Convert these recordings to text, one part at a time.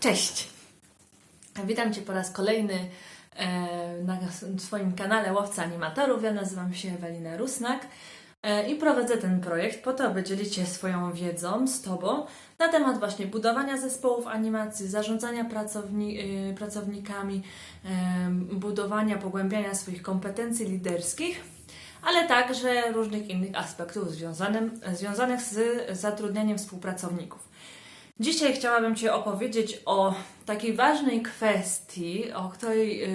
Cześć! Witam Cię po raz kolejny e, na swoim kanale Łowca Animatorów. Ja nazywam się Ewelina Rusnak e, i prowadzę ten projekt po to, aby dzielić się swoją wiedzą z Tobą na temat właśnie budowania zespołów animacji, zarządzania pracowni, e, pracownikami, budowania, pogłębiania swoich kompetencji liderskich, ale także różnych innych aspektów związanych z zatrudnianiem współpracowników. Dzisiaj chciałabym Ci opowiedzieć o takiej ważnej kwestii, o której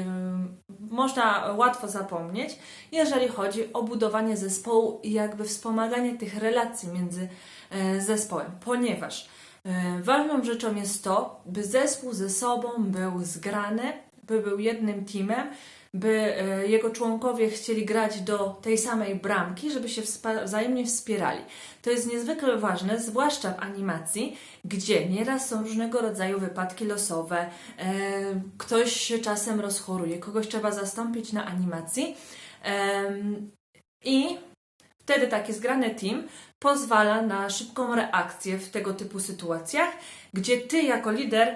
można łatwo zapomnieć, jeżeli chodzi o budowanie zespołu i jakby wspomaganie tych relacji między e, zespołem, ponieważ e, ważną rzeczą jest to, by zespół ze sobą był zgrany, by był jednym teamem, by e, jego członkowie chcieli grać do tej samej bramki, żeby się wzajemnie wspierali. To jest niezwykle ważne, zwłaszcza w animacji, gdzie nieraz są różnego rodzaju wypadki losowe, e, ktoś się czasem rozchoruje, kogoś trzeba zastąpić na animacji i wtedy taki zgrany team pozwala na szybką reakcję w tego typu sytuacjach, gdzie ty jako lider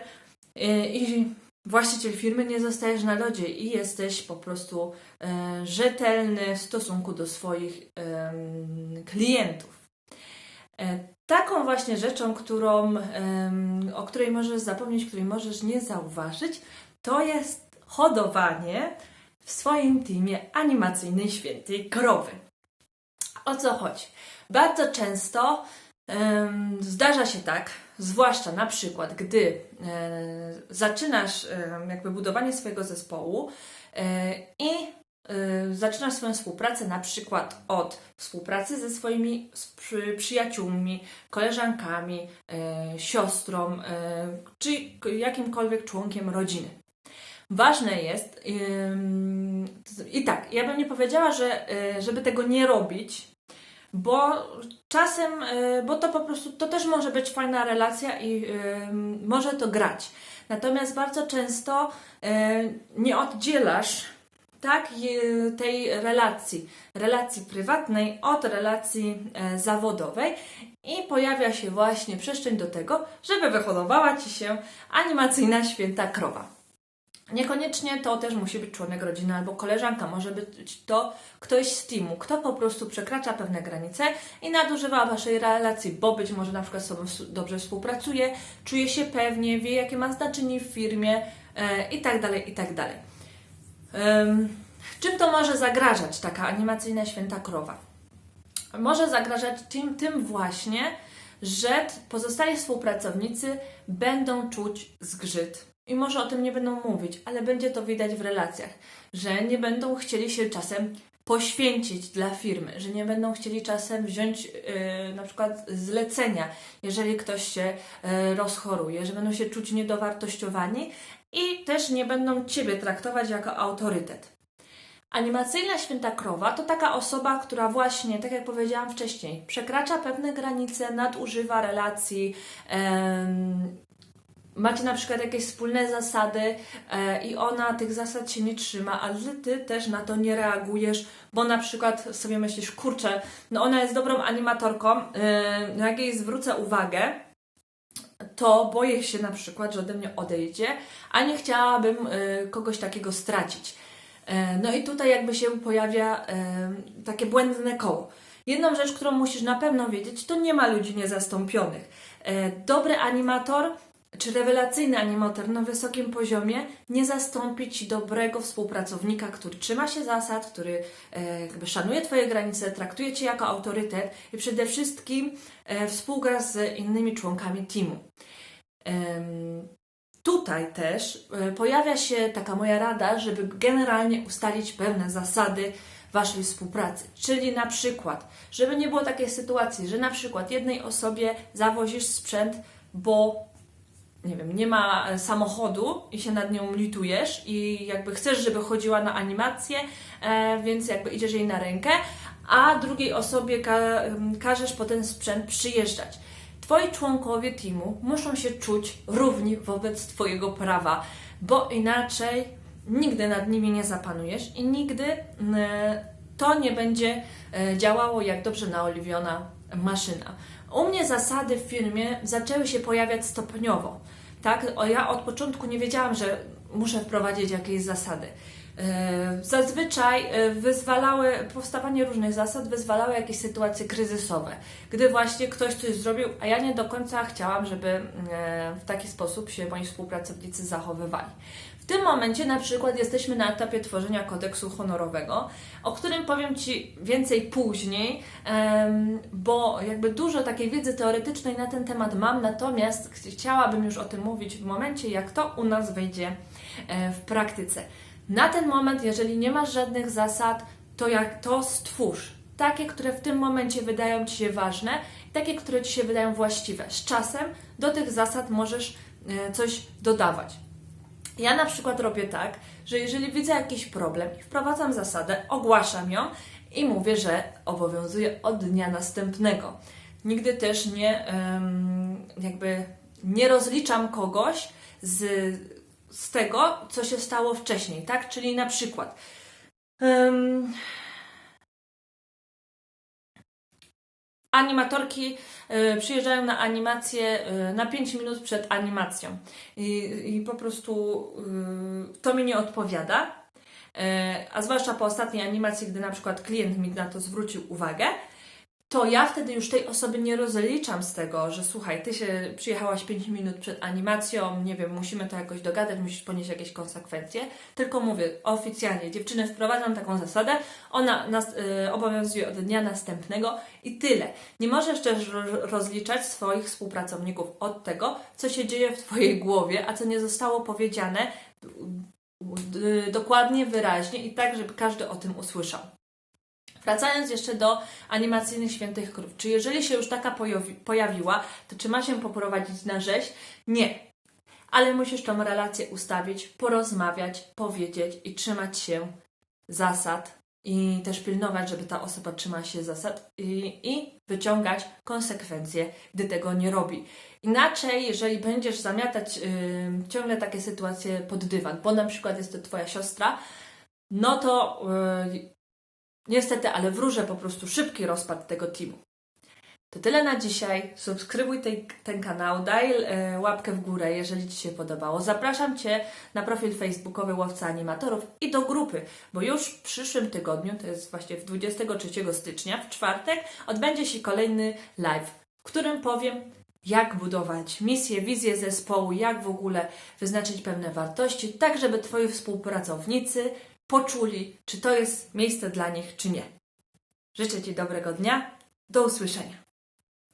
e, i właściciel firmy nie zostajesz na lodzie i jesteś po prostu e, rzetelny w stosunku do swoich em, klientów. E, taką właśnie rzeczą, którą, em, o której możesz zapomnieć, której możesz nie zauważyć, to jest hodowanie w swoim teamie animacyjnej świętej krowy. O co chodzi? Bardzo często zdarza się tak, zwłaszcza na przykład, gdy e, zaczynasz e, jakby budowanie swojego zespołu e, i zaczynasz swoją współpracę na przykład od współpracy ze swoimi przyjaciółmi, koleżankami, siostrą, czy jakimkolwiek członkiem rodziny. Ważne jest, i tak, ja bym nie powiedziała, że żeby tego nie robić, bo czasem, y, bo to po prostu, to też może być fajna relacja i ym, może to grać. Natomiast bardzo często y, nie oddzielasz tak, tej relacji, relacji prywatnej od relacji e, zawodowej i pojawia się właśnie przestrzeń do tego, żeby wyhodowała Ci się animacyjna święta krowa. Niekoniecznie to też musi być członek rodziny albo koleżanka, może być to ktoś z teamu, kto po prostu przekracza pewne granice i nadużywa Waszej relacji, bo być może na przykład z Tobą s- dobrze współpracuje, czuje się pewnie, wie jakie ma znaczenie w firmie e, i tak dalej, i tak dalej. Em, czym to może zagrażać taka animacyjna święta krowa? Może zagrażać tym, tym właśnie, że pozostali współpracownicy będą czuć zgrzyt. I może o tym nie będą mówić, ale będzie to widać w relacjach, że nie będą chcieli się czasem poświęcić dla firmy, że nie będą chcieli czasem wziąć yy, na przykład zlecenia, jeżeli ktoś się yy, rozchoruje, że będą się czuć niedowartościowani i też nie będą Ciebie traktować jako autorytet. Animacyjna święta krowa to taka osoba, która właśnie, tak jak powiedziałam wcześniej, przekracza pewne granice, nadużywa relacji, macie na przykład jakieś wspólne zasady e, i ona tych zasad się nie trzyma, ale ty też na to nie reagujesz, bo na przykład sobie myślisz, kurczę, no ona jest dobrą animatorką, e, no jak jej zwrócę uwagę, to boję się na przykład, że ode mnie odejdzie, a nie chciałabym e, kogoś takiego stracić. E, No i tutaj jakby się pojawia e, takie błędne koło. Jedną rzecz, którą musisz na pewno wiedzieć, to nie ma ludzi niezastąpionych. E, Dobry animator czy rewelacyjny animator na wysokim poziomie nie zastąpi ci dobrego współpracownika, który trzyma się zasad, który e, jakby szanuje Twoje granice, traktuje Cię jako autorytet i przede wszystkim e, współgra z innymi członkami teamu. Tutaj też e, pojawia się taka moja rada, żeby generalnie ustalić pewne zasady Waszej współpracy. Czyli na przykład, żeby nie było takiej sytuacji, że na przykład jednej osobie zawozisz sprzęt, bo nie wiem, nie ma e, samochodu i się nad nią litujesz i jakby chcesz, żeby chodziła na animację, e, więc jakby idziesz jej na rękę, a drugiej osobie ka- każesz po ten sprzęt przyjeżdżać. Twoi członkowie teamu muszą się czuć równi wobec Twojego prawa, bo inaczej nigdy nad nimi nie zapanujesz i nigdy mm, to nie będzie e, działało jak dobrze naoliwiona maszyna. U mnie zasady w firmie zaczęły się pojawiać stopniowo. Tak, ja od początku nie wiedziałam, że muszę wprowadzić jakieś zasady. E, Zazwyczaj e, wyzwalały, powstawanie różnych zasad wyzwalały jakieś sytuacje kryzysowe, gdy właśnie ktoś coś zrobił, a ja nie do końca chciałam, żeby e, w taki sposób się moi współpracownicy zachowywali. Tym momencie na przykład jesteśmy na etapie tworzenia kodeksu honorowego, o którym powiem Ci więcej później, bo jakby dużo takiej wiedzy teoretycznej na ten temat mam, natomiast ch- chciałabym już o tym mówić w momencie, jak to u nas wejdzie e, w praktyce. Na ten moment, jeżeli nie masz żadnych zasad, to jak to stwórz. Takie, które w tym momencie wydają Ci się ważne, takie, które Ci się wydają właściwe. Z czasem do tych zasad możesz e, coś dodawać. Ja na przykład robię tak, że jeżeli widzę jakiś problem i wprowadzam zasadę, ogłaszam ją i mówię, że obowiązuje od dnia następnego. Nigdy też nie jakby nie rozliczam kogoś z, z tego, co się stało wcześniej, tak? Czyli na przykład animatorki y, przyjeżdżają na animację y, na 5 minut przed animacją i, i po prostu y, to mi nie odpowiada. A zwłaszcza po ostatniej animacji, gdy na przykład klient mi na to zwrócił uwagę, to ja wtedy już tej osoby nie rozliczam z tego, że słuchaj, ty się przyjechałaś 5 minut przed animacją, nie wiem, musimy to jakoś dogadać, musisz ponieść jakieś konsekwencje, tylko mówię oficjalnie, dziewczyny, wprowadzam taką zasadę, ona nas, y, obowiązuje od dnia następnego i tyle. Nie możesz też ro- rozliczać swoich współpracowników od tego, co się dzieje w Twojej głowie, a co nie zostało powiedziane y, dokładnie, wyraźnie i tak, żeby każdy o tym usłyszał. Wracając jeszcze do animacyjnych świętych krów. Czy jeżeli się już taka pojawi- pojawiła, to czy ma się poprowadzić na rzeź? Nie. Ale musisz tą relację ustawić, porozmawiać, powiedzieć i trzymać się zasad i też pilnować, żeby ta osoba trzymała się zasad i, i wyciągać konsekwencje, gdy tego nie robi. Inaczej, jeżeli będziesz zamiatać ym, ciągle takie sytuacje pod dywan, bo na przykład jest to Twoja siostra, no to yy, Niestety, ale wróżę po prostu szybki rozpad tego teamu. To tyle na dzisiaj. Subskrybuj tej, ten kanał, daj e, łapkę w górę, jeżeli Ci się podobało. Zapraszam Cię na profil facebookowy Łowca Animatorów i do grupy, bo już w przyszłym tygodniu, to jest właśnie w 23 stycznia, w czwartek, odbędzie się kolejny live, w którym powiem, jak budować misję, wizję zespołu, jak w ogóle wyznaczyć pewne wartości, tak żeby Twoi współpracownicy poczuli, czy to jest miejsce dla nich, czy nie. Życzę Ci dobrego dnia. Do usłyszenia.